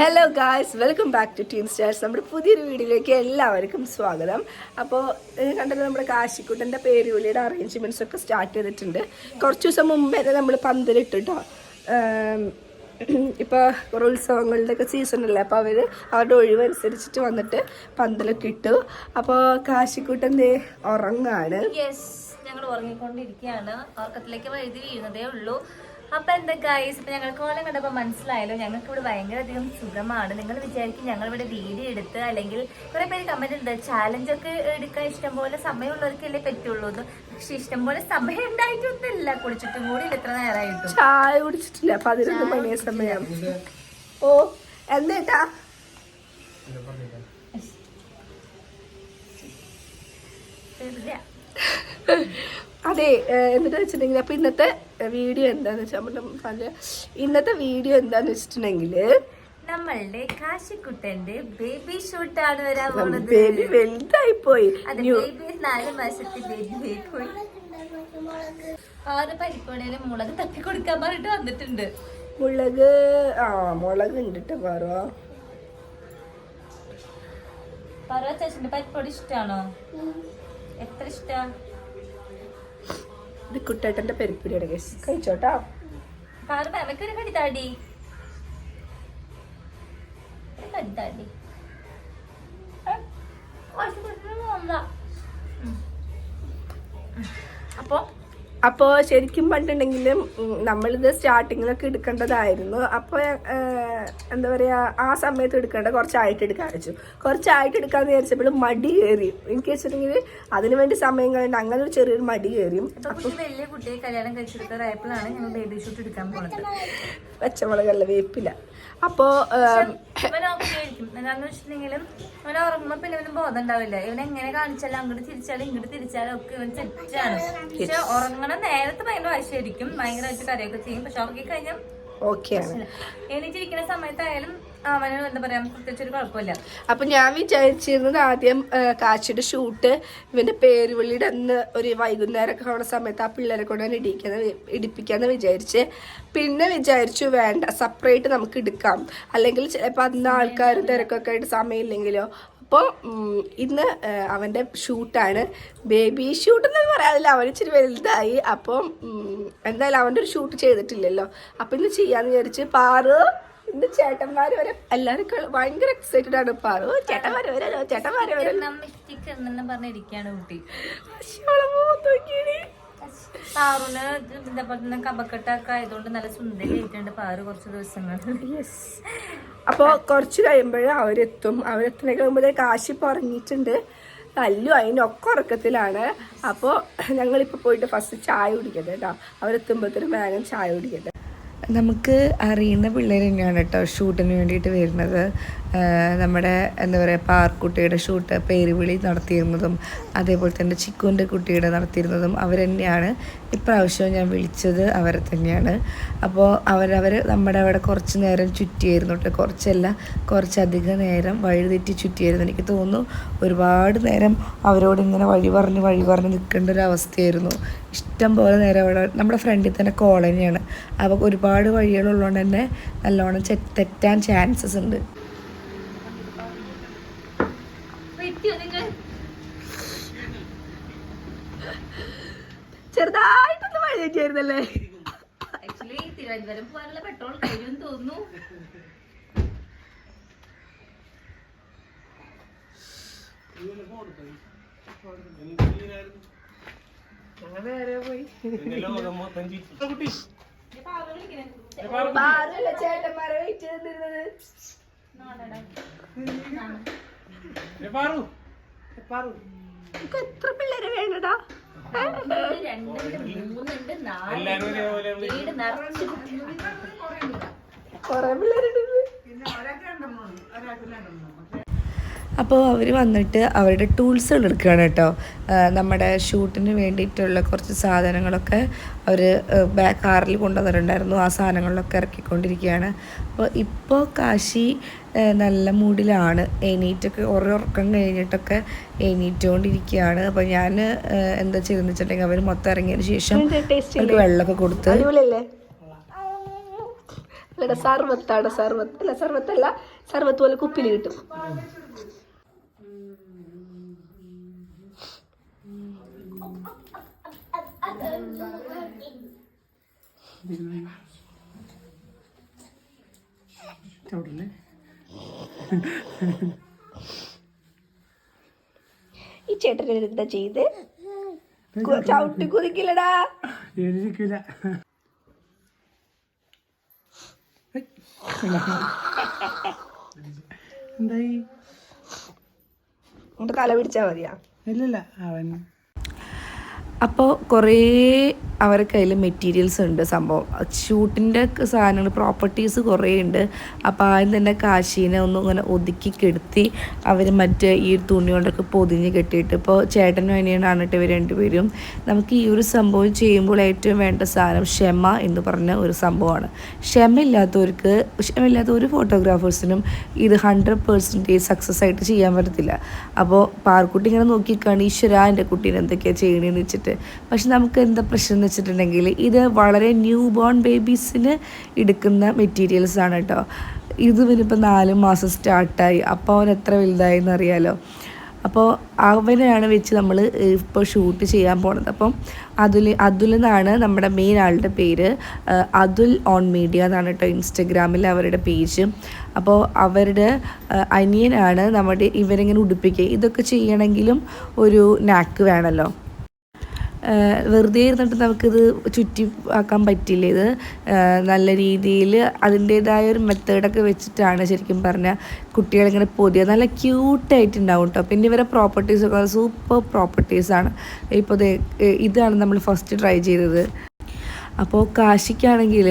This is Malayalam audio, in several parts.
Hello guys welcome back to team stars നമ്മുടെ പുതിയൊരു വീഡിയോയിലേക്ക് എല്ലാവർക്കും സ്വാഗതം. അപ്പോൾ കണ്ടത് നമ്മുടെ കാശിക്കുട്ടന്റെ പേര് വിളിയുടെ അറേഞ്ച്മെന്റ്സ് ഒക്കെ സ്റ്റാർട്ട് ചെയ്തിട്ടുണ്ട്. കുറച്ച് ദിവസം മുമ്പേ നമ്മൾ പന്തലിട്ടിട്ടോ. ഇപ്പോൾ കുറേ ഉത്സവങ്ങളുടെ ഒക്കെ സീസണല്ലേ അപ്പോൾ അവർ അവരുടെ ഒഴിവനുസരിച്ചിട്ട് വന്നിട്ട് പന്തലൊക്കെ ഇട്ടു. അപ്പോൾ കാശിക്കുട്ടന്റെ ഉറങ്ങാണ്. ഞങ്ങൾ ഉറങ്ങിക്കൊണ്ടിരിക്കുകയാണ്. ഉറക്കത്തിലേക്ക് വഴുതി വീഴുന്നതേ ഉള്ളൂ. അപ്പൊ എന്താ ഗൈസ് ഇപ്പൊ ഞങ്ങൾ കോലം കണ്ടപ്പോ മനസ്സിലായല്ലോ ഞങ്ങൾക്ക് ഇവിടെ ഭയങ്കര അധികം സുഖമാണ്. നിങ്ങൾ വിചാരിക്കും ഞങ്ങൾ ഇവിടെ വീഡിയോ എടുത്ത് അല്ലെങ്കിൽ കുറെ പേര് കമന്റ് ഉണ്ട് ചാലഞ്ച് ഒക്കെ എടുക്കാൻ ഇഷ്ടംപോലെ സമയമുള്ളവർക്കല്ലേ പറ്റുള്ളൂ എന്ന്. പക്ഷെ ഇഷ്ടംപോലെ സമയം ഉണ്ടായിട്ടൊന്നുമില്ല. കുടിച്ചിട്ടും കൂടി എത്ര നേരമായിട്ടും. ചായ കുടിച്ചിട്ടില്ല പതിനൊന്ന് മണി സമയം. ഓ എന്താ വെറുതെ അതെ എന്നിട്ട് വെച്ചിട്ടുണ്ടെങ്കിൽ അപ്പൊ ഇന്നത്തെ വീഡിയോ എന്താന്ന് വെച്ചാൽ നമ്മുടെ പറഞ്ഞ ഇന്നത്തെ വീഡിയോ എന്താന്ന് വെച്ചിട്ടുണ്ടെങ്കിൽ നമ്മളുടെ കാശിക്കുട്ടന്റെ ബേബി ഷൂട്ട് ആണ് വരാൻ പോകുന്നത് ബേബി വലുതായി പോയി. ബേബി നാല് മാസത്തെ ബേബി പോയി. ആറ് പരിപ്പടയിൽ മുളക് തട്ടി കൊടുക്കാൻ പറഞ്ഞിട്ട് വന്നിട്ടുണ്ട്. മുളക് ആ മുളക് ഉണ്ടിട്ട് പറ. പറ ചേച്ചിന്റെ പരിപ്പോടി ഇഷ്ടാണോ? എത്ര ഇഷ്ടാ? ഇത് കുട്ടേട്ടന്റെ പെരുപ്പിടിയുടെ കേസ് കഴിച്ചോട്ടാ. ഏ, അപ്പോൾ ശരിക്കും പണ്ടുണ്ടെങ്കിലും നമ്മളിത് സ്റ്റാർട്ടിങ്ങിലൊക്കെ എടുക്കേണ്ടതായിരുന്നു. അപ്പോൾ എന്താ പറയുക ആ സമയത്ത് എടുക്കേണ്ട കുറച്ചായിട്ട് എടുക്കാൻ വെച്ചു. കുറച്ചായിട്ട് എടുക്കാന്ന് വിചാരിച്ചപ്പോൾ മടി കയറി. എനിക്ക് വെച്ചിട്ടുണ്ടെങ്കിൽ അതിനു വേണ്ടി സമയം കഴിഞ്ഞ അങ്ങനെ ഒരു ചെറിയൊരു മടി കയറിയും. വലിയ കുട്ടിയെ കല്യാണം കഴിച്ചെടുക്കാറായപ്പോഴാണ് ഞങ്ങൾ ബേബി ഷൂട്ട് എടുക്കാൻ പോണത്. പച്ചമുളകല്ല വേപ്പില്ല അപ്പോൾ ഇവൻ ഓക്കെ വെച്ചിട്ടുണ്ടെങ്കിലും ഉറങ്ങുമ്പോ പിന്നെ ഇവന് ബോധം ഉണ്ടാവില്ല ഇവൻ എങ്ങനെ കാണിച്ചാലും അങ്ങോട്ട് തിരിച്ചാലും ഇങ്ങോട്ട് തിരിച്ചാലും ഒക്കെ ഇവൻ തെറ്റാണ്. പക്ഷെ ഉറങ്ങണ നേരത്തെ ഭയങ്കര വാശിയായിരിക്കും ഭയങ്കരമായിട്ട് കരയൊക്കെ ചെയ്യും. പക്ഷെ ഉറങ്ങി കഴിഞ്ഞാൽ എണീറ്റിരിക്കുന്ന സമയത്തായാലും അപ്പൊ ഞാൻ വിചാരിച്ചിരുന്നത് ആദ്യം കാച്ചിയുടെ ഷൂട്ട് ഇവന്റെ പേരുവിളിയുടെ അന്ന് ഒരു വൈകുന്നേരമൊക്കെ ആവുന്ന സമയത്ത് ആ പിള്ളേരെ കൊണ്ട് തന്നെ ഇടിക്കാന്ന് ഇടിപ്പിക്കാന്ന് വിചാരിച്ച്. പിന്നെ വിചാരിച്ചു വേണ്ട സെപ്പറേറ്റ് നമുക്ക് എടുക്കാം. അല്ലെങ്കിൽ ചിലപ്പോൾ അന്ന് ആൾക്കാരും തിരക്കൊക്കെ ആയിട്ട് സമയമില്ലെങ്കിലോ. അപ്പോൾ ഇന്ന് അവന്റെ ഷൂട്ടാണ് ബേബി ഷൂട്ട് എന്ന് പറയാതില്ല അവൻ ഇച്ചിരി വലുതായി. അപ്പം എന്തായാലും അവന്റെ ഒരു ഷൂട്ട് ചെയ്തിട്ടില്ലല്ലോ. അപ്പം ഇന്ന് ചെയ്യാന്ന് വിചാരിച്ച് പാറു ഇന്ന് ചേട്ടന്മാര് വരെ എല്ലാരും ഭയങ്കര എക്സൈറ്റഡ് ആണ്. പാറു ചേട്ടന്മാര് വരാലോ ചേട്ടന്മാര് മിസ്റ്റേക്ക് എന്നെല്ലാം കുട്ടി. പാറുന് ഇതേപോലെ ആയതുകൊണ്ട് നല്ല സുന്ദരിയായിട്ടുണ്ട് പാറു കുറച്ച് ദിവസങ്ങൾ. അപ്പൊ കുറച്ച് കഴിയുമ്പോഴേ അവരെത്തും. അവരെത്തുന്നതിന് കഴിയുമ്പോഴേ കാശി പറഞ്ഞിട്ടുണ്ട് തല്ലു അതിനൊക്കെ ഉറക്കത്തിലാണ്. അപ്പോൾ ഞങ്ങളിപ്പോൾ പോയിട്ട് ഫസ്റ്റ് ചായ കുടിക്കട്ടെ കേട്ടോ അവരെത്തുമ്പോഴത്തേനും വേഗം ചായ കുടിക്കട്ടെ. നമുക്ക് അറിയുന്ന പിള്ളേർ തന്നെയാണ് കേട്ടോ ഷൂട്ടിന് വേണ്ടിയിട്ട് വരുന്നത്? നമ്മുടെ എന്താ പറയുക പാർക്കുട്ടിയുടെ ഷൂട്ട് പേരുവിളി നടത്തിയിരുന്നതും അതേപോലെ തന്നെ ചിക്കുവിന്റെ കുട്ടിയുടെ നടത്തിയിരുന്നതും അവർ തന്നെയാണ് ഇപ്രാവശ്യവും ഞാൻ വിളിച്ചത്. അവരെ തന്നെയാണ്. അപ്പോൾ അവരവർ നമ്മുടെ അവിടെ കുറച്ച് നേരം ചുറ്റിയായിരുന്നു കേട്ടോ. കുറച്ചല്ല കുറച്ചധികം നേരം വഴിതെറ്റി ചുറ്റിയായിരുന്നു. എനിക്ക് തോന്നുന്നു ഒരുപാട് നേരം അവരോട് ഇങ്ങനെ വഴി പറഞ്ഞ് വഴി പറഞ്ഞ് നിൽക്കേണ്ട ഒരു അവസ്ഥയായിരുന്നു. ഇഷ്ടം പോലെ നേരം അവിടെ നമ്മുടെ ഫ്രണ്ടിൽ തന്നെ കോളനിയാണ്. അപ്പോൾ ഒരുപാട് വഴികളുള്ളതുകൊണ്ട് തന്നെ നല്ലോണം തെറ്റാൻ ചാൻസസ് ഉണ്ട്. ചെറുതായിട്ടൊന്ന് മഴ ചേരുന്നല്ലേ ആക്ച്വലി തിരുവനന്തപുരം പോകാനുള്ള പെട്രോൾ കഴിയുമെന്ന് തോന്നുന്നു. ഞങ്ങൾ നേരെ പോയി. ചേട്ടന്മാരെ വെയിറ്റ് ചെയ്തിരുന്നത്. എത്ര പിള്ളേരെ വേണടാ? മൂന്നുണ്ട് പിന്നെ വീട് നിറച്ച് കൊറേ പിള്ളേരുണ്ട് അപ്പോൾ അവർ വന്നിട്ട് അവരുടെ ടൂൾസുകൾ എടുക്കുകയാണ് കേട്ടോ. നമ്മുടെ ഷൂട്ടിന് വേണ്ടിയിട്ടുള്ള കുറച്ച് സാധനങ്ങളൊക്കെ അവർ ബാക്ക് കാറിൽ കൊണ്ടുവന്നിട്ടുണ്ടായിരുന്നു. ആ സാധനങ്ങളിലൊക്കെ ഇറക്കിക്കൊണ്ടിരിക്കുകയാണ്. അപ്പോൾ ഇപ്പോൾ കാശി നല്ല മൂഡിലാണ്. എണീറ്റൊക്കെ ഓരോ ഉറക്കം കഴിഞ്ഞിട്ടൊക്കെ എണീറ്റുകൊണ്ടിരിക്കുകയാണ് അപ്പോൾ ഞാൻ എന്താ ചെയ്തെന്ന് വെച്ചിട്ടുണ്ടെങ്കിൽ അവർ മൊത്തം ഇറങ്ങിയതിന് ശേഷം അവർക്ക് വെള്ളമൊക്കെ കൊടുത്ത് സർവത്താണ് സർവത്ത് അല്ല സർവത്തല്ല സർവത്ത് പോലെ കുപ്പിൽ കിട്ടും. ഈ ചേട്ടൻ എന്താ ചെയ്ത്? ചവിട്ടി കുതിക്കില്ലടാ. എഴുതിക്കില്ല. എന്തായി? തല പിടിച്ചാ മതിയാ. ഇല്ലല്ല അവൻ അപ്പോൾ കുറേ അവരുടെ കയ്യിൽ മെറ്റീരിയൽസ് ഉണ്ട് സംഭവം. ഷൂട്ടിന്റെ സാധനങ്ങൾ പ്രോപ്പർട്ടീസ് കുറേ ഉണ്ട്. അപ്പോൾ ആദ്യം തന്നെ കാശീനെ ഒന്നും ഇങ്ങനെ ഒതുക്കി കെടുത്തി അവർ മറ്റേ ഈ തുണി കൊണ്ടൊക്കെ പൊതിഞ്ഞ് കെട്ടിയിട്ട് ഇപ്പോൾ ചേട്ടനും അനിയനാണ് ഇവർ രണ്ടുപേരും നമുക്ക് ഈ ഒരു സംഭവം ചെയ്യുമ്പോൾ ഏറ്റവും വേണ്ട സാധനം ക്ഷമ എന്ന് പറഞ്ഞ ഒരു സംഭവമാണ്. ക്ഷമയില്ലാത്തവർക്ക് ക്ഷമയില്ലാത്ത ഒരു ഫോട്ടോഗ്രാഫേഴ്സിനും ഇത് ഹൺഡ്രഡ് പേഴ്സന്റേജ് സക്സസ് ആയിട്ട് ചെയ്യാൻ പറ്റത്തില്ല. അപ്പോൾ പാർക്കുട്ടി ഇങ്ങനെ നോക്കിക്കാണ് ഈശ്വര എന്റെ കുട്ടീനെ എന്തൊക്കെയാണ് ചെയ്യണേന്ന് വെച്ചിട്ട്. പക്ഷെ നമുക്ക് എന്താ പ്രശ്നം എന്ന് വെച്ചിട്ടുണ്ടെങ്കിൽ ഇത് വളരെ ന്യൂ ബോൺ ബേബീസിന് എടുക്കുന്ന മെറ്റീരിയൽസ് ആണ് കേട്ടോ ഇത് ഇവനിപ്പോൾ നാല് മാസം സ്റ്റാർട്ടായി. അപ്പോൾ അവൻ എത്ര വലുതായെന്ന് അറിയാലോ. അപ്പോൾ അവനെയാണ് വെച്ച് നമ്മൾ ഇപ്പോൾ ഷൂട്ട് ചെയ്യാൻ പോണത്. അപ്പം അതുൽ അതുൽ എന്നാണ് നമ്മുടെ മെയിൻ ആളുടെ പേര് അതുൽ ഓൺ മീഡിയ എന്നാണ് കേട്ടോ ഇൻസ്റ്റഗ്രാമിൽ അവരുടെ പേജ്. അപ്പോൾ അവരുടെ അനിയനാണ് നമ്മുടെ ഇവരിങ്ങനെ ഉടുപ്പിക്കുക. ഇതൊക്കെ ചെയ്യണമെങ്കിലും ഒരു നാക്ക് വേണമല്ലോ വെറുതെ ഇരുന്നിട്ട് നമുക്കിത് ചുറ്റി ആക്കാൻ പറ്റില്ല. ഇത് നല്ല രീതിയിൽ അതിന്റേതായ ഒരു മെത്തേഡൊക്കെ വെച്ചിട്ടാണ് ശരിക്കും പറഞ്ഞാൽ കുട്ടികളിങ്ങനെ പൊതിയ നല്ല ക്യൂട്ടായിട്ടുണ്ടാവും കേട്ടോ പിന്നെ ഇവരെ പ്രോപ്പർട്ടീസ് പ്രോപ്പർട്ടീസൊക്കെ സൂപ്പർ പ്രോപ്പർട്ടീസാണ് ഇപ്പോൾ ഇതാണ് നമ്മൾ ഫസ്റ്റ് ട്രൈ ചെയ്തത്. അപ്പോൾ കാശിക്കാണെങ്കിൽ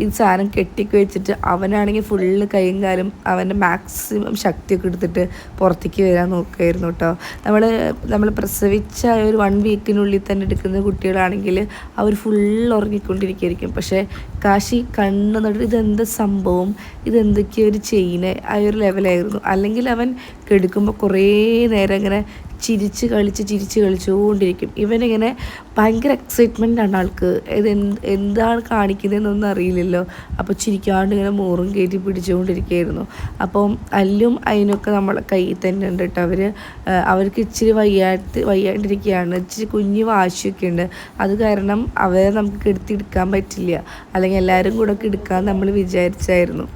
ഈ സാധനം കെട്ടിക്ക് വെച്ചിട്ട് അവനാണെങ്കിൽ ഫുള്ള് കൈയും കാലും അവന്റെ മാക്സിമം ശക്തിയൊക്കെ എടുത്തിട്ട് പുറത്തേക്ക് വരാൻ നോക്കുമായിരുന്നു കേട്ടോ. നമ്മൾ നമ്മൾ പ്രസവിച്ച ഒരു വൺ വീക്കിനുള്ളിൽ തന്നെ എടുക്കുന്ന കുട്ടികളാണെങ്കിൽ അവർ ഫുള്ള് ഉറങ്ങിക്കൊണ്ടിരിക്കുകയായിരിക്കും പക്ഷേ കാശി കണ്ണ് ഇതെന്ത് സംഭവം? ഇതെന്തൊക്കെയോ ഒരു ചെയ്യുന്നത് ആ ഒരു ലെവലായിരുന്നു അല്ലെങ്കിൽ അവൻ കെടുക്കുമ്പോൾ കുറേ നേരം ഇങ്ങനെ ചിരിച്ച് കളിച്ച് ചിരിച്ച് കളിച്ചുകൊണ്ടിരിക്കും. ഇവനിങ്ങനെ ഭയങ്കര എക്സൈറ്റ്മെന്റ് ആണ് ആൾക്ക്. ഇത് എന്ത് എന്താണ് കാണിക്കുന്നതെന്നൊന്നും അറിയില്ലല്ലോ. അപ്പോൾ ചിരിക്കാണ്ട് ഇങ്ങനെ മോറും കയറ്റി പിടിച്ചുകൊണ്ടിരിക്കുകയായിരുന്നു. അപ്പം അല്ലും അതിനൊക്കെ നമ്മളെ കയ്യിൽ തന്നെ ഉണ്ട് കേട്ടോ അവർ അവർക്ക് ഇച്ചിരി വയ്യാട്ട് വയ്യാണ്ടിരിക്കുകയാണ്. ഇച്ചിരി കുഞ്ഞു വാശിയൊക്കെ ഉണ്ട്. അത് കാരണം അവരെ നമുക്ക് കെടുത്തിയെടുക്കാൻ പറ്റില്ല. അല്ലെങ്കിൽ എല്ലാവരും കൂടെ ഒക്കെ എടുക്കാൻ നമ്മൾ വിചാരിച്ചായിരുന്നു.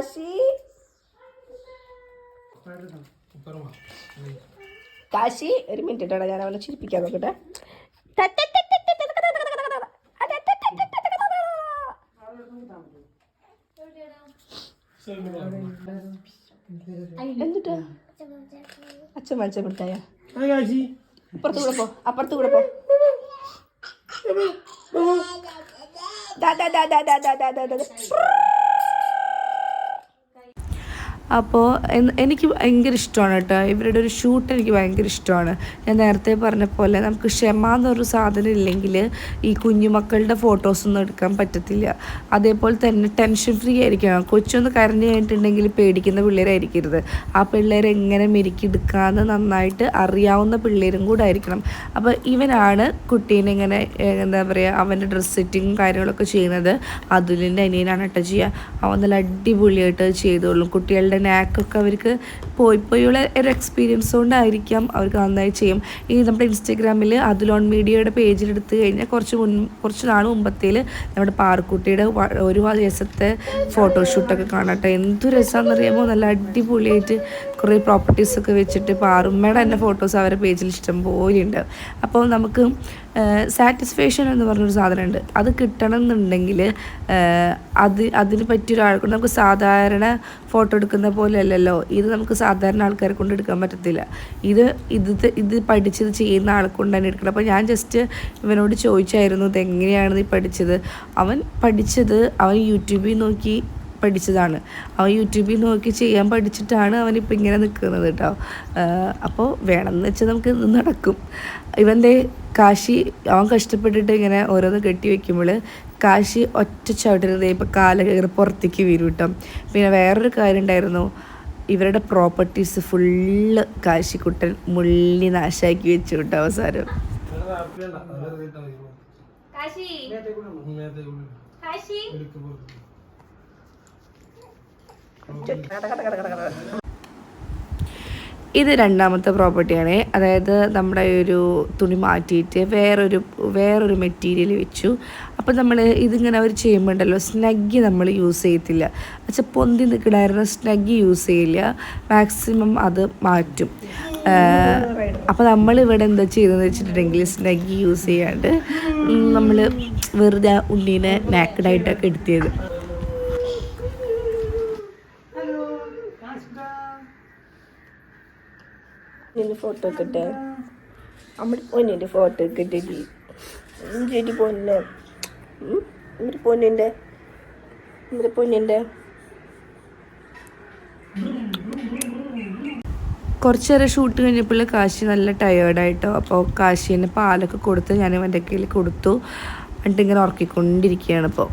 കാശി കാശി ഒരു മിനിറ്റ് ഇട്ടാ ഞാൻ അവനെ ചിരിപ്പിക്കാൻ നോക്കട്ടെ എന്നിട്ട് അച്ഛൻ മനസ്സിൽ മിഠായ അപ്പുറത്ത് കൂടെ പോ അപ്പുറത്ത് കൂടെ പോ ദാ ദാ ദാ ദാ ദാ ദാ ദാ ദാ അപ്പോൾ എനിക്ക് ഭയങ്കര ഇഷ്ടമാണ് കേട്ടോ. ഇവരുടെ ഒരു ഷൂട്ട് എനിക്ക് ഭയങ്കര ഇഷ്ടമാണ്. ഞാൻ നേരത്തെ പറഞ്ഞ പോലെ നമുക്ക് ക്ഷമ എന്നൊരു സാധനം ഇല്ലെങ്കിൽ ഈ കുഞ്ഞുമക്കളുടെ ഫോട്ടോസൊന്നും എടുക്കാൻ പറ്റത്തില്ല. അതേപോലെ തന്നെ ടെൻഷൻ ഫ്രീ ആയിരിക്കണം. കൊച്ചൊന്ന് കരഞ്ഞു കഴിഞ്ഞിട്ടുണ്ടെങ്കിൽ പേടിക്കുന്ന പിള്ളേരായിരിക്കരുത്. ആ പിള്ളേരെ എങ്ങനെ മെരുക്കിയെടുക്കാമെന്ന് നന്നായിട്ട് അറിയാവുന്ന പിള്ളേരും കൂടെ ആയിരിക്കണം. അപ്പോൾ ഇവനാണ് കുട്ടീനെ ഇങ്ങനെ എന്താ പറയുക അവന്റെ ഡ്രസ് സെറ്റിങ്ങും കാര്യങ്ങളൊക്കെ ചെയ്യുന്നത്. അതുലിന്റെ അനിയനാണ് കേട്ടോ ചെയ്യുക. അവൻ നല്ല അടിപൊളിയായിട്ട് ചെയ്തോളും. കുട്ടികളുടെ നാക്കൊക്കെ അവർക്ക് പോയി പോയുള്ള ഒരു എക്സ്പീരിയൻസ് കൊണ്ടായിരിക്കാം അവർക്ക് നന്നായി ചെയ്യും. ഇനി നമ്മുടെ ഇൻസ്റ്റഗ്രാമിൽ അതുലോൺ മീഡിയയുടെ പേജിലെടുത്ത് കഴിഞ്ഞാൽ കുറച്ച് മുൻ കുറച്ച് നാൾ മുമ്പത്തേൽ നമ്മുടെ പാറക്കുട്ടിയുടെ ഒരു ദിവസത്തെ ഫോട്ടോഷൂട്ടൊക്കെ കാണട്ടെ. എന്ത് രസമാണെന്നറിയാമോ നല്ല അടിപൊളിയായിട്ട് കുറേ പ്രോപ്പർട്ടീസൊക്കെ വെച്ചിട്ട് ഇപ്പോൾ ആറുമ്മയുടെ തന്നെ ഫോട്ടോസ് അവരുടെ പേജിൽ ഇഷ്ടം പോലെ ഉണ്ട്. അപ്പോൾ നമുക്ക് സാറ്റിസ്ഫാക്ഷൻ എന്ന് പറഞ്ഞൊരു സാധനമുണ്ട്. അത് കിട്ടണം എന്നുണ്ടെങ്കിൽ അത് അതിന് പറ്റിയൊരാൾക്ക് നമുക്ക് സാധാരണ ഫോട്ടോ എടുക്കുന്ന പോലെ അല്ലല്ലോ. ഇത് നമുക്ക് സാധാരണ ആൾക്കാരെ കൊണ്ട് എടുക്കാൻ പറ്റത്തില്ല. ഇത് ഇത് ഇത് പഠിച്ചത് ചെയ്യുന്ന ആൾക്കൊണ്ട് തന്നെ എടുക്കണം. അപ്പോൾ ഞാൻ ജസ്റ്റ് ഇവനോട് ചോദിച്ചായിരുന്നു ഇത് എങ്ങനെയാണ് നീ പഠിച്ചത്? അവൻ പഠിച്ചത് അവൻ യൂട്യൂബിൽ നോക്കി പഠിച്ചതാണ്. അവൻ യൂട്യൂബിൽ നോക്കി ചെയ്യാൻ പഠിച്ചിട്ടാണ് അവനിപ്പോൾ ഇങ്ങനെ നിൽക്കുന്നത് കേട്ടോ. അപ്പോൾ വേണമെന്ന് വെച്ചാൽ നമുക്ക് ഇത് നടക്കും. ഇവന്റെ കാശി അവൻ കഷ്ടപ്പെട്ടിട്ട് ഇങ്ങനെ ഓരോന്ന് കെട്ടി വെക്കുമ്പോൾ കാശി ഒറ്റ ചവിട്ടിരുന്നത് ഇപ്പോൾ കാല കയറി പുറത്തേക്ക് വീരും കേട്ടോ. പിന്നെ വേറൊരു കാര്യം ഉണ്ടായിരുന്നു. ഇവരുടെ പ്രോപ്പർട്ടീസ് ഫുള്ള് കാശിക്കുട്ടൻ മുള്ളി നാശാക്കി വെച്ചു കേട്ടോ അവസാനം. കാശി. കാശി. ഇത് രണ്ടാമത്തെ പ്രോപ്പർട്ടിയാണ്. അതായത് നമ്മുടെ ഒരു തുണി മാറ്റിയിട്ട് വേറൊരു വേറൊരു മെറ്റീരിയൽ വെച്ചു. അപ്പോൾ നമ്മൾ ഇതിങ്ങനെ അവർ ചെയ്യുമ്പോണ്ടല്ലോ സ്നഗ്ഗി നമ്മൾ യൂസ് ചെയ്യത്തില്ല. പക്ഷെ പൊന്തി നിൽക്കണായിരുന്ന സ്നഗ്ഗി യൂസ് ചെയ്യില്ല. മാക്സിമം അത് മാറ്റും. അപ്പോൾ നമ്മൾ ഇവിടെ എന്താ ചെയ്തതെന്ന് വെച്ചിട്ടുണ്ടെങ്കിൽ സ്നഗ്ഗി യൂസ് ചെയ്യാണ്ട് നമ്മൾ വെറുതെ ഉണ്ണീനെ നാക്കഡായിട്ടൊക്കെ എടുത്തത് നിന്റെ ഫോട്ടോ ഒക്കെ ഇട്ടേ. അമ്മ പൊന്നിന്റെ ഫോട്ടോ ഒക്കെ ഇട്ടിട്ട്. ചേട്ടി പൊന്നെ. നമ്മുടെ പൊന്നിന്റെ നമ്മുടെ പൊന്നിന്റെ കുറച്ച് നേരം ഷൂട്ട് കഴിഞ്ഞപ്പോൾ കാശി നല്ല ടയേർഡായിട്ടോ അപ്പോൾ കാശീനെ പാലൊക്കെ കൊടുത്ത് ഞാൻ അവന്റെ കയ്യിൽ കൊടുത്തു. എന്നിട്ട് ഇങ്ങനെ ഉറക്കിക്കൊണ്ടിരിക്കുകയാണ് ഇപ്പോൾ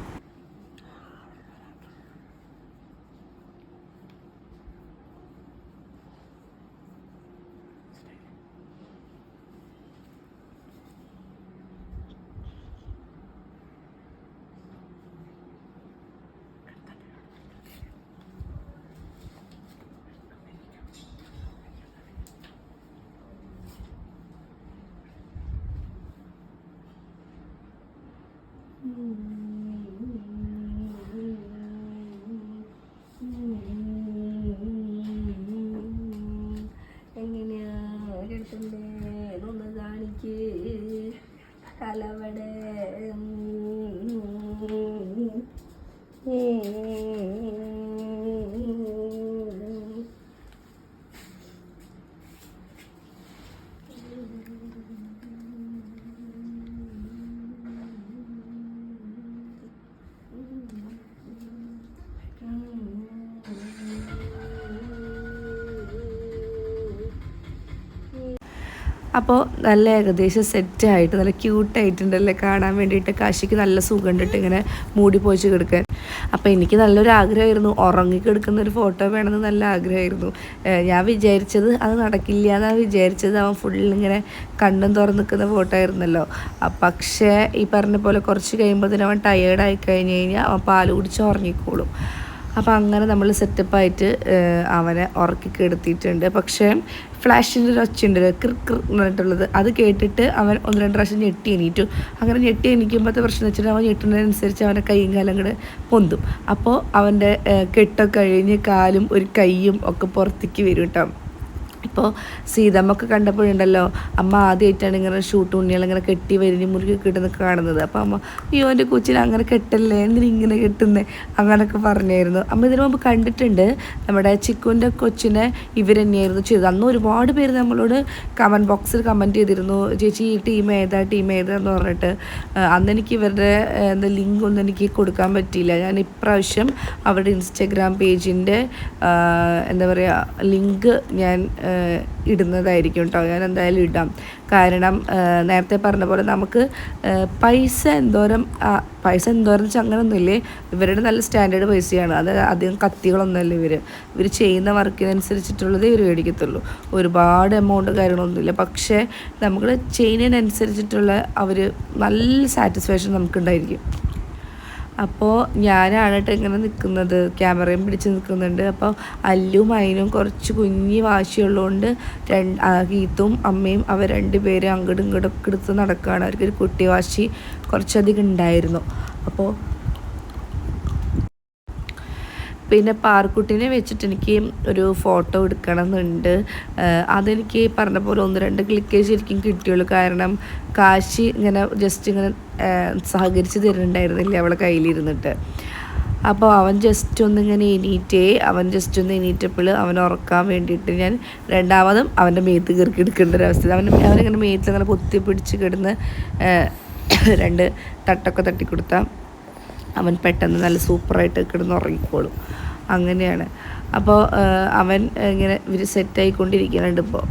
അപ്പോൾ നല്ല ഏകദേശം സെറ്റായിട്ട് നല്ല ക്യൂട്ടായിട്ടുണ്ടല്ലേ കാണാൻ വേണ്ടിയിട്ട് കാശിക്ക് നല്ല സുഖം ഉണ്ടിട്ട് ഇങ്ങനെ മൂടി പോയിച്ച് കിടക്കാൻ. അപ്പോൾ എനിക്ക് നല്ലൊരു ആഗ്രഹമായിരുന്നു. ഉറങ്ങിക്കെടുക്കുന്ന കിടക്കുന്ന ഒരു ഫോട്ടോ വേണമെന്ന് നല്ല ആഗ്രഹമായിരുന്നു. ഞാൻ വിചാരിച്ചത് അത് നടക്കില്ല എന്നാണ് വിചാരിച്ചത്. അവൻ ഫുൾ ഇങ്ങനെ കണ്ണും തുറന്ന് നിൽക്കുന്ന ഫോട്ടോ ആയിരുന്നല്ലോ. പക്ഷേ ഈ പറഞ്ഞ പോലെ കുറച്ച് കഴിയുമ്പോൾ തന്നെ അവൻ ടയേർഡായി കഴിഞ്ഞ് കഴിഞ്ഞാൽ അവൻ പാൽ കുടിച്ച് ഉറങ്ങിക്കോളും. അപ്പോൾ അങ്ങനെ നമ്മൾ സെറ്റപ്പായിട്ട് അവനെ ഉറക്കി കെടുത്തിയിട്ടുണ്ട് പക്ഷേ ഫ്ലാഷിന്റെ ഒരു ഒച്ചയുണ്ടല്ലോ ക്രിർ ക്രിർ എന്ന് പറഞ്ഞിട്ടുള്ളത്. അത് കേട്ടിട്ട് അവൻ ഒന്ന് രണ്ട് പ്രാവശ്യം ഞെട്ടി എണീറ്റു. അങ്ങനെ ഞെട്ടി എണീക്കുമ്പോഴത്തെ പ്രശ്നം വെച്ചിട്ട് അവൻ ഞെട്ടുന്നതിനനുസരിച്ച് അവന്റെ കൈയും കാലം കൂടെ പൊന്തും. അപ്പോൾ അവന്റെ കെട്ടൊക്കെ കഴിഞ്ഞ് കാലും ഒരു കൈയും ഒക്കെ പുറത്തേക്ക് വരും കേട്ടോ. ഇപ്പോൾ സീതമ്മക്ക് കണ്ടപ്പോഴുണ്ടല്ലോ അമ്മ ആദ്യമായിട്ടാണ് ഇങ്ങനെ ഷൂട്ട് ഉണ്ണികൾ ഇങ്ങനെ കെട്ടി വരിഞ്ഞ് മുറുകി കിട്ടുന്ന കാണുന്നത്. അപ്പോൾ അമ്മ അയ്യോ എന്റെ കൊച്ചിനെ അങ്ങനെ കെട്ടല്ലേ? എന്തിനാ ഇങ്ങനെ കെട്ടുന്നേ? അങ്ങനെയൊക്കെ പറഞ്ഞായിരുന്നു. അമ്മ ഇതിനു മുമ്പ് കണ്ടിട്ടുണ്ട് നമ്മുടെ ചിക്കുവിന്റെ കൊച്ചിനെ ഇവർ തന്നെയായിരുന്നു ചെയ്തത്. അന്ന് ഒരുപാട് പേര് നമ്മളോട് കമന്റ് ബോക്സിൽ കമന്റ് ചെയ്തിരുന്നു ചേച്ചി ഈ ടീം ഏതാ ടീം ഏതാന്ന് പറഞ്ഞിട്ട്. അന്ന് എനിക്ക് ഇവരുടെ എന്താ ലിങ്ക് ഒന്നും എനിക്ക് കൊടുക്കാൻ പറ്റിയില്ല. ഞാൻ ഇപ്രാവശ്യം അവരുടെ ഇൻസ്റ്റഗ്രാം പേജിന്റെ എന്താ പറയുക ലിങ്ക് ഞാൻ ഇടുന്നതായിരിക്കും കേട്ടോ ഞാൻ എന്തായാലും ഇടാം. കാരണം നേരത്തെ പറഞ്ഞ പോലെ നമുക്ക് പൈസ എന്തോരം പൈസ എന്തോരം വെച്ചാൽ അങ്ങനെയൊന്നുമില്ലേ ഇവരുടെ നല്ല സ്റ്റാൻഡേർഡ് പൈസയാണ്. അത് അധികം കത്തികളൊന്നുമല്ല ഇവർ ഇവർ ചെയ്യുന്ന വർക്കിനനുസരിച്ചിട്ടുള്ളതേ ഇവർ മേടിക്കത്തുള്ളൂ. ഒരുപാട് എമൗണ്ട് കാര്യങ്ങളൊന്നുമില്ല. പക്ഷേ നമ്മൾ ചെയ്യുന്നതിനനുസരിച്ചിട്ടുള്ള അവർ നല്ല സാറ്റിസ്ഫാക്ഷൻ നമുക്കുണ്ടായിരിക്കും. അപ്പോൾ ഞാനാണ് കേട്ടോ ഇങ്ങനെ നിൽക്കുന്നത് ക്യാമറയും പിടിച്ച് നിൽക്കുന്നുണ്ട്. അപ്പോൾ അല്ലും അതിനും കുറച്ച് കുഞ്ഞി വാശിയുള്ളതുകൊണ്ട് രണ്ട് ഗീത്തും അമ്മയും അവർ രണ്ടുപേരും അങ്ങോട്ടും ഇങ്ങോട്ടും എടുത്ത് നടക്കുകയാണ് അവർക്കൊരു കുട്ടി വാശി കുറച്ചധികം ഉണ്ടായിരുന്നു. അപ്പോൾ പിന്നെ പാർക്കുട്ടിനെ വെച്ചിട്ട് എനിക്ക് ഒരു ഫോട്ടോ എടുക്കണം എന്നുണ്ട് അതെനിക്ക് പറഞ്ഞ പോലെ ഒന്ന് രണ്ട് ക്ലിക്കേ ശരിക്കും കിട്ടിയുള്ളൂ. കാരണം കാശി ഇങ്ങനെ ജസ്റ്റ് ഇങ്ങനെ സഹകരിച്ച് തരുന്നുണ്ടായിരുന്നില്ല അവളെ കയ്യിലിരുന്നിട്ട്. അപ്പോൾ അവൻ ജസ്റ്റ് ഒന്ന് ഇങ്ങനെ എണീറ്റേ അവൻ ജസ്റ്റ് ഒന്ന് എണീറ്റപ്പോൾ അവൻ ഉറക്കാൻ വേണ്ടിയിട്ട് ഞാൻ രണ്ടാമതും അവന്റെ മേത്ത് കയറി എടുക്കേണ്ട ഒരു അവസ്ഥ അവൻ അവനിങ്ങനെ മേത്തിൽ അങ്ങനെ പൊത്തി പിടിച്ച് കിടന്ന് രണ്ട് തട്ടൊക്കെ തട്ടിക്കൊടുത്താൽ അവൻ പെട്ടെന്ന് നല്ല സൂപ്പറായിട്ട് കിടന്ന് ഉറങ്ങിക്കോളും അങ്ങനെയാണ്. അപ്പോൾ അവൻ ഇങ്ങനെ ഇവർ സെറ്റായിക്കൊണ്ടിരിക്കുന്നുണ്ട് ഇപ്പോൾ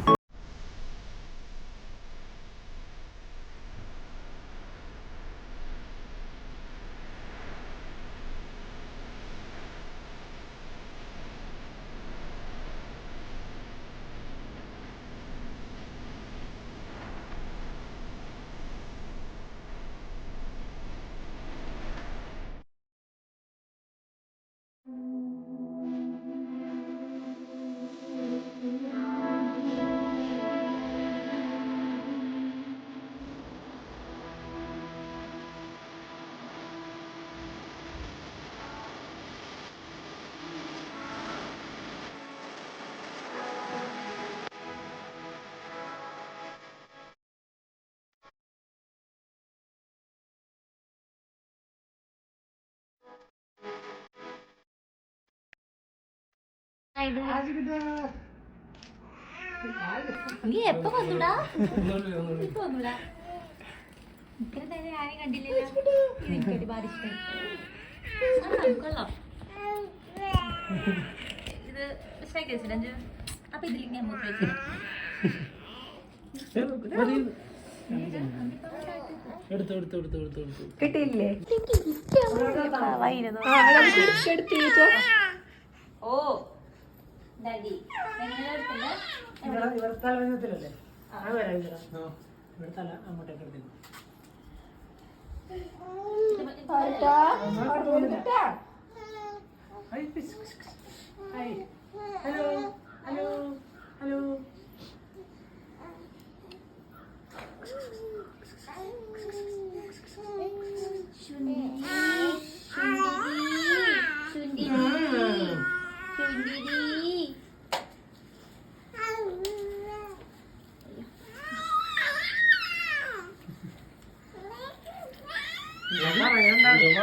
ആയത് നീ എപ്പോ വന്നുടാ? ഇപ്പൊ വന്നുടാ? ഇത്ര നേരം ആരെയും കണ്ടില്ലല്ലോ. ഇത് എനിക്ക് ഒരുപാട് ഇഷ്ടമായി കൊള്ളാം ഇത് ശരിക്കും വെച്ചിട്ട് അപ്പൊ ഇതിലേക്ക് ഞാൻ മൂത്ത് വെച്ചിട്ട് എടുത്തു എടുത്തു എടുത്തു എടുത്തു എടുത്തു. കിട്ടിയില്ലേ? ഓ. ഡാഡി. ഇവിടെ തലവേദനത്തിലല്ലേ അത് വരാം ഇവിടെ ഇവിടെ തല അങ്ങോട്ടേക്ക് എടുത്തു ഹലോ ഹലോ ഹലോ.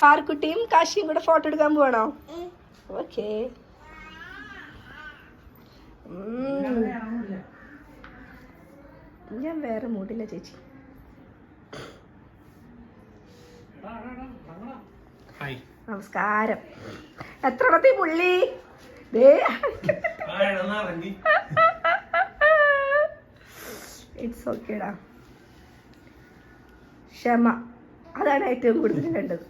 പാർക്കുട്ടിയും കാശിയും കൂടെ ഫോട്ടോ എടുക്കാൻ പോവാണോ? ഓക്കേ. ഞാൻ വേറെ മൂടില്ല ചേച്ചി. നമസ്കാരം. എത്ര എണ്ണത്തി പുള്ളി? ദേ. ഇറ്റ്സ് ഓക്കേടാ ക്ഷമ. അതാണ് ഏറ്റവും കൂടുതൽ വേണ്ടത്.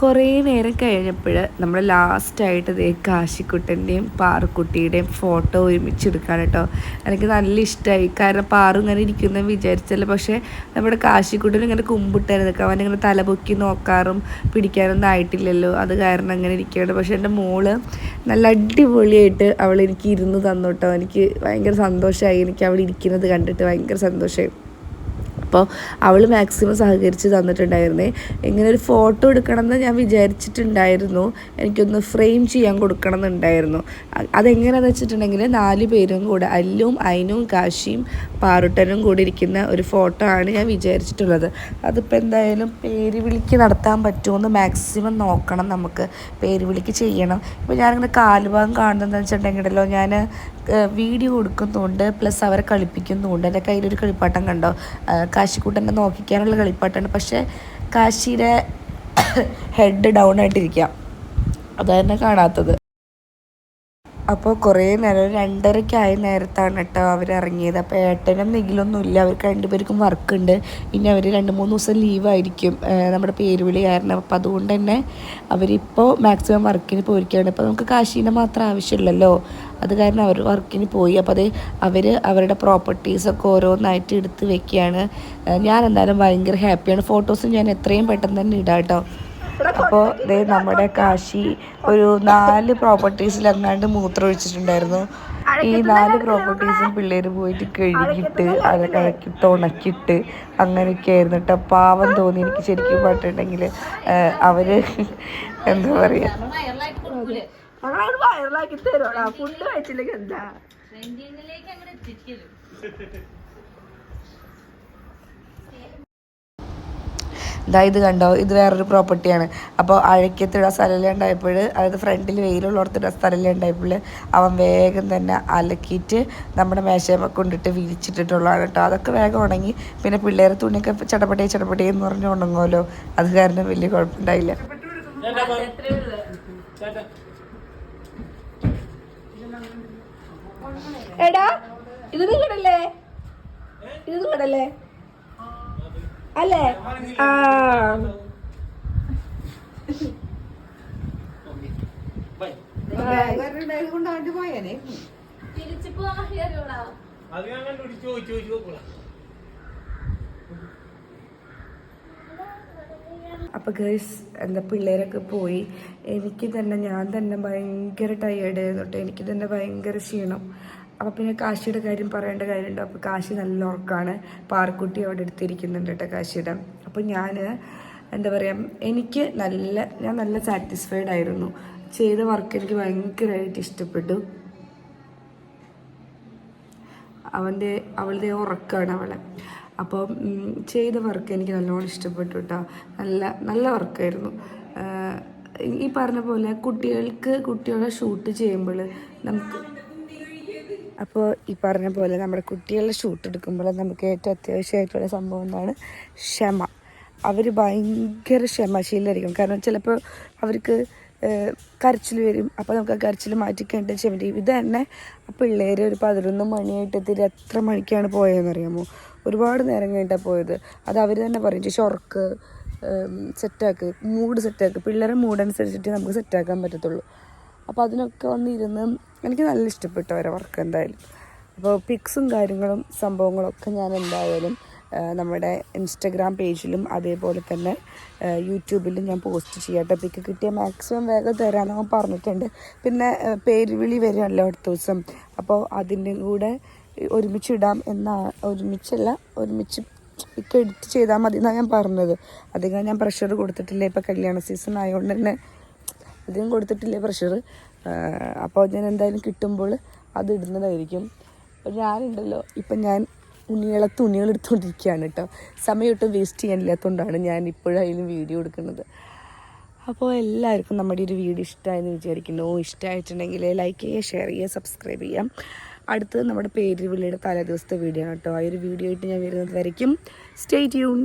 കുറേ നേരം കഴിഞ്ഞപ്പോൾ നമ്മൾ ലാസ്റ്റായിട്ട് ഇതേ കാശിക്കുട്ടന്റെയും പാറുക്കുട്ടിയുടെയും ഫോട്ടോ ഒരുമിച്ചെടുക്കാൻ കേട്ടോ എനിക്ക് നല്ല ഇഷ്ടമായി കാരണം പാറു ഇങ്ങനെ ഇരിക്കുന്ന വിചാരിച്ചല്ല. പക്ഷേ നമ്മുടെ കാശിക്കുട്ടൻ ഇങ്ങനെ കുമ്പിട്ടായിരുന്നു. നിൽക്കുക അവൻ ഇങ്ങനെ തലപൊക്കി നോക്കാറും പിടിക്കാനൊന്നും ആയിട്ടില്ലല്ലോ. അത് കാരണം അങ്ങനെ ഇരിക്കുകയാണ്. പക്ഷേ എന്റെ മോൾ നല്ല അടിപൊളിയായിട്ട് അവൾ എനിക്ക് ഇരുന്ന് തന്നു കേട്ടോ എനിക്ക് ഭയങ്കര സന്തോഷമായി എനിക്ക് അവൾ ഇരിക്കുന്നത് കണ്ടിട്ട് ഭയങ്കര സന്തോഷമായി. അപ്പോൾ അവൾ മാക്സിമം സഹകരിച്ച് തന്നിട്ടുണ്ടായിരുന്നേ. ഇങ്ങനെ ഒരു ഫോട്ടോ എടുക്കണമെന്ന് ഞാൻ വിചാരിച്ചിട്ടുണ്ടായിരുന്നു. എനിക്കൊന്ന് ഫ്രെയിം ചെയ്യാൻ കൊടുക്കണം എന്നുണ്ടായിരുന്നു. അതെങ്ങനെയാണെന്ന് വെച്ചിട്ടുണ്ടെങ്കിൽ നാല് പേരും കൂടെ അല്ലും അയിനും കാശിയും പാറുട്ടനും കൂടി ഇരിക്കുന്ന ഒരു ഫോട്ടോ ആണ് ഞാൻ വിചാരിച്ചിട്ടുള്ളത്. അതിപ്പോൾ എന്തായാലും പേര് വിളിക്ക് നടത്താൻ പറ്റുമെന്ന് മാക്സിമം നോക്കണം നമുക്ക്. പേര് വിളിക്ക് ചെയ്യണം. ഇപ്പോൾ ഞാനിങ്ങനെ കാലുഭാഗം കാണുന്നതെന്ന് വെച്ചിട്ടുണ്ടെങ്കിലോ ഞാൻ വീഡിയോ കൊടുക്കുന്നുണ്ട് പ്ലസ് അവരെ കളിപ്പിക്കുന്നുണ്ട്. എന്റെ കയ്യിലൊരു കളിപ്പാട്ടം കണ്ടോ? കാശിക്കൂട്ടനെ നോക്കിക്കാനുള്ള കളിപ്പാട്ടാണ്. പക്ഷേ കാശിയുടെ ഹെഡ് ഡൗൺ ആയിട്ടിരിക്കാം. അതാണ് കാണാത്തത്. അപ്പോൾ കുറേ നേരം രണ്ടരയ്ക്കായ നേരത്താണ് കേട്ടോ അവർ ഇറങ്ങിയത് അപ്പോൾ ഏട്ടനും നിഖിലൊന്നും ഇല്ല അവർക്ക് രണ്ടുപേർക്കും വർക്കുണ്ട്. ഇനി അവർ രണ്ട് മൂന്ന് ദിവസം ലീവായിരിക്കും നമ്മുടെ പേരുവിളി കാരണം. അപ്പോൾ അതുകൊണ്ട് തന്നെ അവരിപ്പോൾ മാക്സിമം വർക്കിന് പോയിരിക്കുകയാണ്. ഇപ്പോൾ നമുക്ക് കാശീനെ മാത്രം ആവശ്യമില്ലല്ലോ. അത് കാരണം അവർ വർക്കിന് പോയി. അപ്പോൾ അത് അവർ അവരുടെ പ്രോപ്പർട്ടീസൊക്കെ ഓരോന്നായിട്ട് എടുത്ത് വെക്കുകയാണ്. ഞാൻ എന്തായാലും ഭയങ്കര ഹാപ്പിയാണ് ഫോട്ടോസ് ഞാൻ എത്രയും പെട്ടെന്ന് തന്നെ ഇടാം കേട്ടോ. അപ്പോൾ ദേ നമ്മുടെ കാശി ഒരു നാല് പ്രോപ്പർട്ടീസിൽ എങ്ങാണ്ട് മൂത്രം ഒഴിച്ചിട്ടുണ്ടായിരുന്നു ഈ നാല് പ്രോപ്പർട്ടീസും പിള്ളേർ പോയിട്ട് കഴുകിയിട്ട് അത് കഴക്കിട്ട് ഉണക്കിയിട്ട് അങ്ങനെയൊക്കെ ആയിരുന്നു കേട്ടോ പാവം തോന്നി. എനിക്ക് ശരിക്കും പറഞ്ഞിട്ടുണ്ടെങ്കിൽ അവർ എന്താ പറയുക ഫുഡ് കഴിച്ചില്ലെങ്കിൽ എന്താ? ഇതാ ഇത് കണ്ടോ? ഇത് വേറൊരു പ്രോപ്പർട്ടിയാണ് അപ്പോൾ അഴക്കത്തിട സ്ഥലമല്ലേ ഉണ്ടായപ്പോൾ അതായത് ഫ്രണ്ടിൽ വെയിലുള്ളിടത്തിട സ്ഥലമല്ലേ ഉണ്ടായപ്പോൾ അവൻ വേഗം തന്നെ അലക്കിയിട്ട് നമ്മുടെ മേശയമ കൊണ്ടിട്ട് വിരിച്ചിട്ടിട്ടുള്ളതാണ് കേട്ടോ. അതൊക്കെ വേഗം ഉണങ്ങി പിന്നെ പിള്ളേരെ തുണിയൊക്കെ ചടപടേ ചടപടേ എന്ന് പറഞ്ഞ് ഉണങ്ങുമല്ലോ. അത് കാരണം വലിയ കുഴപ്പമുണ്ടായില്ല. എടാ ഇത് നിങ്ങടല്ലേ? ഇത് നിങ്ങടല്ലേ അല്ലേ ആ തിരിച്ചു പോകാൻ വഴിയറിയോടാ അത് ഞാൻ കണ്ടുപിടിച്ച് ചോദിച്ചു ചോദിച്ചു നോക്കൂടാ അപ്പോൾ ഗേൾസ് എന്താ പിള്ളേരൊക്കെ പോയി. എനിക്ക് തന്നെ ഞാൻ തന്നെ ഭയങ്കര ടയേർഡ് ആയിരുന്നു കേട്ടോ എനിക്ക് തന്നെ ഭയങ്കര ക്ഷീണം. അപ്പോൾ പിന്നെ കാശിയുടെ കാര്യം പറയേണ്ട കാര്യമുണ്ടോ. അപ്പോൾ കാശി നല്ല ഉറക്കമാണ് പാർക്കുട്ടി അവിടെ എടുത്തിരിക്കുന്നുണ്ട് കേട്ടോ കാശിയുടെ. അപ്പോൾ ഞാൻ എന്താ പറയുക എനിക്ക് നല്ല ഞാൻ നല്ല സാറ്റിസ്ഫൈഡ് ആയിരുന്നു. ചെയ്ത വർക്ക് എനിക്ക് ഭയങ്കരമായിട്ട് ഇഷ്ടപ്പെട്ടു. അവന്റെ അവളുടെ ഉറക്കമാണ് അവളെ. അപ്പോൾ ചെയ്ത വർക്ക് എനിക്ക് നല്ലോണം ഇഷ്ടപ്പെട്ടു കേട്ടോ നല്ല നല്ല വർക്കായിരുന്നു ഈ പറഞ്ഞ പോലെ കുട്ടികൾക്ക് കുട്ടികളെ ഷൂട്ട് ചെയ്യുമ്പോൾ നമുക്ക് അപ്പോൾ ഈ പറഞ്ഞ പോലെ നമ്മുടെ കുട്ടികളുടെ ഷൂട്ട് എടുക്കുമ്പോൾ നമുക്ക് ഏറ്റവും അത്യാവശ്യമായിട്ടുള്ള സംഭവം എന്താണ്? ക്ഷമ. അവർ ഭയങ്കര ക്ഷമശീലായിരിക്കും കാരണം ചിലപ്പോൾ അവർക്ക് കരച്ചിൽ വരും. അപ്പോൾ നമുക്ക് ആ കരച്ചിൽ മാറ്റിക്കേണ്ട ക്ഷമ ഇത് തന്നെ ആ പിള്ളേർ ഒരു പതിനൊന്ന് മണിയായിട്ട് എത്തിയിട്ട് എത്ര മണിക്കാണ് പോയതെന്ന് അറിയാമോ ഒരുപാട് നേരം കഴിഞ്ഞിട്ടാണ് പോയത്. അത് അവർ തന്നെ പറയും. ചേച്ചി ഉറക്ക് സെറ്റാക്ക്. മൂഡ് സെറ്റാക്ക്. പിള്ളേരെ മൂഡ് അനുസരിച്ചിട്ട് നമുക്ക് സെറ്റാക്കാൻ പറ്റത്തുള്ളൂ. അപ്പോൾ അതിനൊക്കെ വന്നിരുന്ന് എനിക്ക് നല്ല ഇഷ്ടപ്പെട്ടു അവരെ വർക്ക് എന്തായാലും. അപ്പോൾ പിക്സും കാര്യങ്ങളും സംഭവങ്ങളൊക്കെ ഞാൻ എന്തായാലും നമ്മുടെ ഇൻസ്റ്റഗ്രാം പേജിലും അതേപോലെ തന്നെ യൂട്യൂബിലും ഞാൻ പോസ്റ്റ് ചെയ്യട്ടെ പിക്ക് കിട്ടിയ മാക്സിമം വേഗം തരാമെന്ന് പറഞ്ഞിട്ടുണ്ട്. പിന്നെ പേര് പേരുവിളി വരുമല്ലോ അടുത്ത ദിവസം. അപ്പോൾ അതിന്റെ കൂടെ ഒരുമിച്ച് ഇടാം എന്നാ ഒരുമിച്ചല്ല ഒരുമിച്ച് ഇപ്പം എഡിറ്റ് ചെയ്താൽ മതി എന്നാണ് ഞാൻ പറഞ്ഞത്. അധികം ഞാൻ പ്രഷർ കൊടുത്തിട്ടില്ല. ഇപ്പം കല്യാണ സീസൺ ആയതുകൊണ്ട് തന്നെ അധികം കൊടുത്തിട്ടില്ല പ്രഷർ അപ്പോൾ ഞാൻ എന്തായാലും കിട്ടുമ്പോൾ അത് ഇടുന്നതായിരിക്കും. ഞാനുണ്ടല്ലോ ഇപ്പം ഞാൻ ഉണ്ണികളെ തുണികൾ എടുത്തുകൊണ്ടിരിക്കുകയാണ് കേട്ടോ. സമയം ഒട്ടും വേസ്റ്റ് ചെയ്യാനില്ലാത്തതുകൊണ്ടാണ് ഞാൻ ഇപ്പോഴായാലും വീഡിയോ എടുക്കുന്നത്. അപ്പോൾ എല്ലാവർക്കും നമ്മുടെ ഒരു വീഡിയോ ഇഷ്ടമായെന്ന് വിചാരിക്കുന്നു. ഇഷ്ടമായിട്ടുണ്ടെങ്കിൽ ലൈക്ക് ചെയ്യുക ഷെയർ ചെയ്യുക സബ്സ്ക്രൈബ് ചെയ്യാം അടുത്തത് നമ്മുടെ പേര് വിളിയുടെ തലേ ദിവസത്തെ വീഡിയോ ആണ് കേട്ടോ. ആ ഒരു വീഡിയോ ആയിട്ട് ഞാൻ വരുന്നത് വരയ്ക്കും. Stay tune